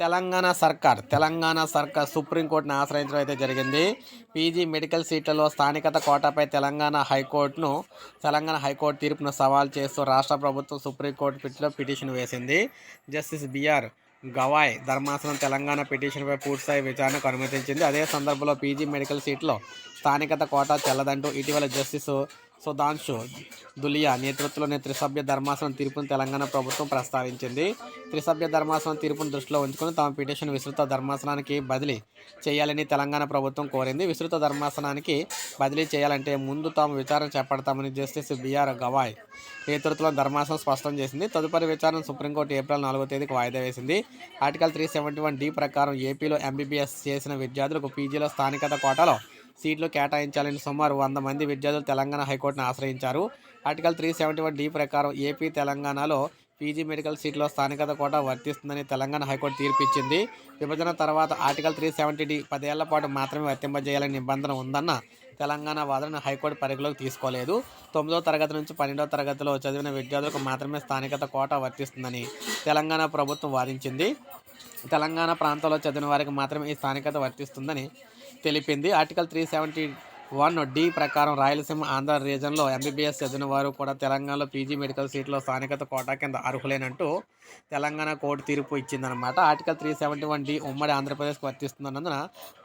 తెలంగాణ సర్కార్ తెలంగాణ సర్కార్ సుప్రీంకోర్టును ఆశ్రయించడం అయితే జరిగింది. పీజీ మెడికల్ సీట్లలో స్థానికత కోటాపై తెలంగాణ హైకోర్టును తెలంగాణ హైకోర్టు తీర్పును సవాల్ చేస్తూ రాష్ట్ర ప్రభుత్వం సుప్రీంకోర్టు పిట్లో పిటిషన్ వేసింది. జస్టిస్ బిఆర్ గవాయ్ ధర్మాసనం తెలంగాణ పిటిషన్పై పూర్తిస్థాయి విచారణకు అనుమతించింది. అదే సందర్భంలో పీజీ మెడికల్ సీట్లో స్థానికత కోటా చెల్లదంటూ ఇటీవల జస్టిస్ సుధాంశు దులియా నేతృత్వంలోని త్రిసభ్య ధర్మాసనం తీర్పును తెలంగాణ ప్రభుత్వం ప్రస్తావించింది. త్రిసభ్య ధర్మాసనం తీర్పును దృష్టిలో ఉంచుకుని తమ పిటిషన్ విస్తృత ధర్మాసనానికి బదిలీ చేయాలని తెలంగాణ ప్రభుత్వం కోరింది. విస్తృత ధర్మాసనానికి బదిలీ చేయాలంటే ముందు తాము విచారణ చేపడతామని జస్టిస్ బిఆర్ గవాయ్ నేతృత్వంలో ధర్మాసనం స్పష్టం చేసింది. తదుపరి విచారణ సుప్రీంకోర్టు ఏప్రిల్ నాలుగో తేదీకి వాయిదా వేసింది. Article three seventy one D ప్రకారం ఏపీలో ఎంబీబీఎస్ చేసిన విద్యార్థులకు పీజీలో స్థానికత కోటాలో సీట్లు కేటాయించాలని సుమారు వంద మంది విద్యార్థులు తెలంగాణ హైకోర్టును ఆశ్రయించారు. Article three seventy one D ప్రకారం ఏపీ తెలంగాణలో పీజీ మెడికల్ సీట్లో స్థానికత కోటా వర్తిస్తుందని తెలంగాణ హైకోర్టు తీర్పిచ్చింది. విభజన తర్వాత ఆర్టికల్ త్రీ సెవెంటీ డి పదేళ్ళ పాటు మాత్రమే వర్తింపజేయాలని నిబంధన ఉందన్న తెలంగాణ వాదనను హైకోర్టు పరిగణలోకి తీసుకోలేదు. తొమ్మిదో తరగతి నుంచి పన్నెండో తరగతిలో చదివిన విద్యార్థులకు మాత్రమే స్థానికత కోటా వర్తిస్తుందని తెలంగాణ ప్రభుత్వం వాదించింది. తెలంగాణ ప్రాంతంలో చదివిన వారికి మాత్రమే ఈ స్థానికత వర్తిస్తుందని తెలిపింది. Article three seventy one D ప్రకారం రాయలసీమ ఆంధ్ర రీజన్లో ఎంబీబీఎస్ చదివిన వారు కూడా తెలంగాణలో పీజీ మెడికల్ సీట్లో స్థానికత కోటా కింద అర్హులేనంటూ తెలంగాణ కోర్టు తీర్పు ఇచ్చిందనమాట article three seventy one D ఉమ్మడి ఆంధ్రప్రదేశ్కి వర్తిస్తున్నందున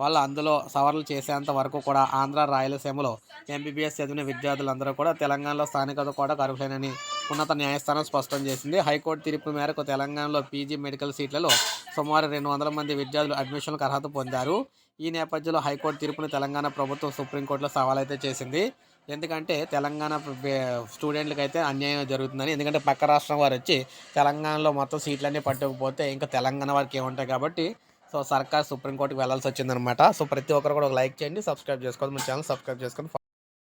వాళ్ళు అందులో సవరణలు చేసేంత వరకు కూడా ఆంధ్ర రాయలసీమలో ఎంబీబీఎస్ చదివిన విద్యార్థులందరూ కూడా తెలంగాణలో స్థానికత కోటకు అర్హులేనని ఉన్నత న్యాయస్థానం స్పష్టం చేసింది. హైకోర్టు తీర్పు మేరకు తెలంగాణలో పీజీ మెడికల్ సీట్లలో సుమారు రెండు వందల మంది విద్యార్థులు అడ్మిషన్లకు అర్హత పొందారు. ఈ నేపథ్యంలో హైకోర్టు తీర్పును తెలంగాణ ప్రభుత్వం సుప్రీంకోర్టులో సవాలైతే చేసింది. ఎందుకంటే తెలంగాణ స్టూడెంట్లకు అయితే అన్యాయం జరుగుతుందని ఎందుకంటే పక్క రాష్ట్రం వారు వచ్చి తెలంగాణలో మొత్తం సీట్లన్నీ పట్టుకుపోతే ఇంకా తెలంగాణ వారికి ఏముంటాయి కాబట్టి సో సర్కార్ సుప్రీంకోర్టుకి వెళ్ళాల్సి వచ్చిందనమాట సో ప్రతి ఒక్కరు కూడా ఒక లైక్ చేయండి సబ్స్క్రైబ్ చేసుకోండి మన ఛానల్ సబ్స్క్రైబ్ చేసుకొని